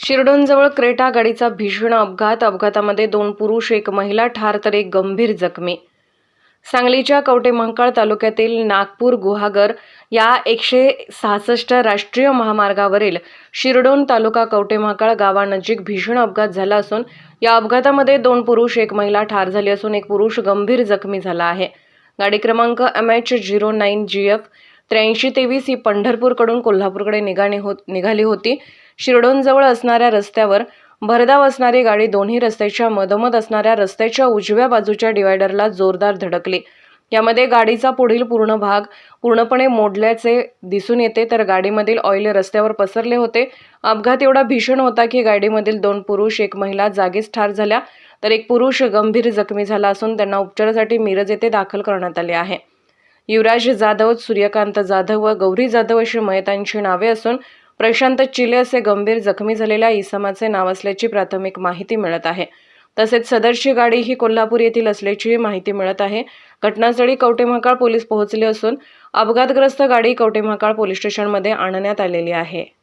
शिरडोनजवळ Creta गाडीचा भीषण अपघात. अपघातामध्ये दोन पुरुष एक महिला ठार तर एक गंभीर जखमी. सांगलीच्या कवटेमहांकाळ तालुक्यातील नागपूर गुहागर या एकशे सहासष्ट राष्ट्रीय महामार्गावरील शिरडोन तालुका कवटेमहांकाळ गावानजीक भीषण अपघात झाला असून या अपघातामध्ये दोन पुरुष एक महिला ठार झाली असून एक पुरुष गंभीर जखमी झाला आहे. गाडी क्रमांक M H zero nine G F त्र्याऐंशी तेवीस ही पंढरपूरकडून कोल्हापूरकडे निघाणी होत निघाली होती. शिरडोनजवळ असणाऱ्या रस्त्यावर भरधाव असणारी गाडी दोन्ही रस्त्याच्या मधोमध असणाऱ्या रस्त्याच्या उजव्या बाजूच्या डिवायडरला जोरदार धडकली. यामध्ये गाडीचा पुढील पूर्ण भाग पूर्णपणे मोडल्याचे दिसून येते तर गाडीमधील ऑइल रस्त्यावर पसरले होते. अपघात एवढा भीषण होता की गाडीमधील दोन पुरुष एक महिला जागीच ठार झाल्या तर एक पुरुष गंभीर जखमी झाला असून त्यांना उपचारासाठी मिरज येथे दाखल करण्यात आले आहे. युवराज जाधव सूर्यकांत जाधव व गौरी जाधव अशी मयतांची नावे असून प्रशांत चिले असे गंभीर जखमी झालेल्या इसमाचे नाव असल्याची प्राथमिक माहिती मिळत आहे. तसेच सदरची गाडी ही कोल्हापूर येथील असल्याचीही माहिती मिळत आहे. घटनास्थळी कवटेमहाकाळ पोलीस पोहोचले असून अपघातग्रस्त गाडी कवटेमहाकाळ पोलीस स्टेशनमध्ये आणण्यात आलेली आहे.